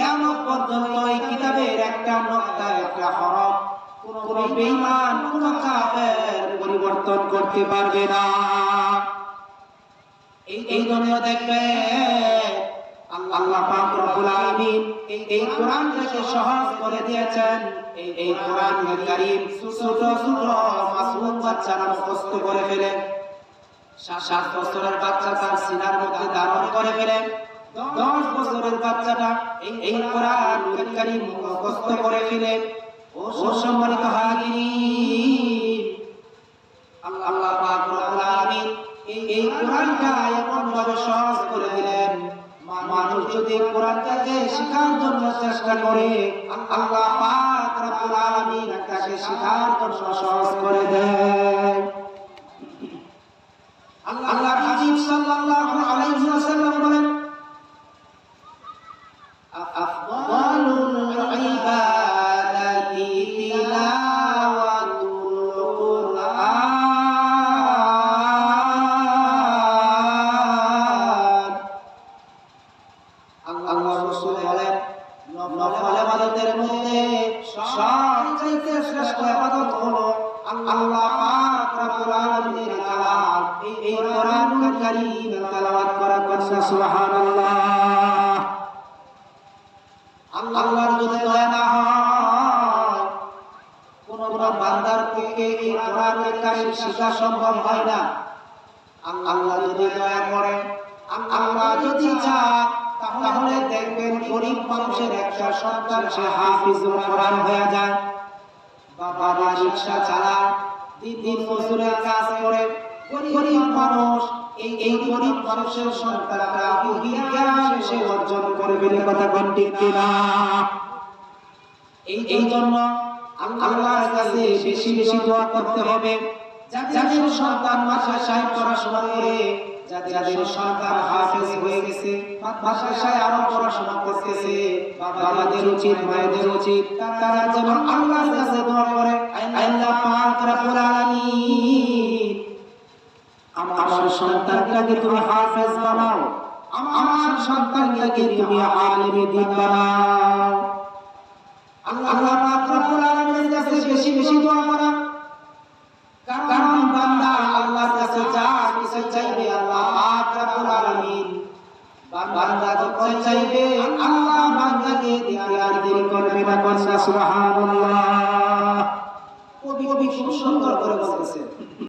কিয়ামত পর্যন্ত এই কিতাবের একটা একটা হরফ কোন বেঈমান, কোন কাফের পরিবর্তন করতে পারবে না। এই এই জন্য দেখবে আল্লাহ পাক রব্বুল আলামিন এই এই কোরআনটাকে সহজ করে দিয়েছেন। এই এই কোরআন কারীম ছোট ছোট মাসুম বাচ্চারা মুখস্থ করে ফেলে। সাত বছরের বাচ্চা তার সিনার মধ্যে ধারণ করে ফেলে। দশ বছরের বাচ্চাটা এই কোরআন কারীম মুখস্থ করে ফেলে। ও সম্মানিত হাজিরিন, আল্লাহ পাক রব্বুল আলামিন এই কোরআনটা এমন ভাবে সহজ করে দিলেন, মানুষ যদি কোরআনটাকে শেখার জন্য চেষ্টা করে, আল্লাহ পাক রব্বুল আলামিন তাকে শেখার জন্য সহজ করে দেন। আল্লাহ হাবিব সাল্লাল্লাহু আলাইহি ওয়াসাল্লাম বলেন এই কোরআনুল কারীম তেলাওয়াত করা করছে সুবহানাল্লাহ। আল্লাহর যদি দয়া না হয়, কোন বান্দার পক্ষে এই কোরআনুল কারীম শেখা সম্ভব হয় না। আল্লাহ যদি দয়া করে, আল্লাহ যদি চায়, তাহলে দেখবেন গরিব মানুষের একটা সন্তান, সে হাফিজুল কোরআন হয়ে যায়। বাবা রিক্সা চালায় দিন মজুরের কাজ করে, গরিব মানুষ, এই এই গরিব মানুষের সন্তানটা সে অর্জন বলে কথা কোন ঠিক কিনা? এই জন্য আল্লাহর কাছে বেশি বেশি দোয়া করতে হবে যাদের সন্তান মাদ্রাসায় পড়াশোনা করে যাদের সন্তান হাফেজ হয়ে গেছে মাদ্রাসায় আরও পড়াশোনা করতেছে বাবাদের উচিত মায়েদের উচিত তারা যেন আল্লাহর কাছে দোয়া করে আল্লাহ পাক রব্বুল আলামিন আমার সন্তানটাকে তুমি হাফেজ বানাও। আমার সন্তানটাকে তুমি আলেমে দিন বানাও। আল্লাহ পাক রব্বুল আলামিনের কাছে বেশি বেশি দোয়া করা। কারণ বান্দা আল্লাহর কাছে যা কিছু চাইবে আল্লাহ পাক রব্বুল আলামিন বান্দা যখন চাইবে আল্লাহ বান্দাকে দিতে আর দেরি করবে না। করছে সুবহানাল্লাহ। কবি খুব সুন্দর করে বলতেছে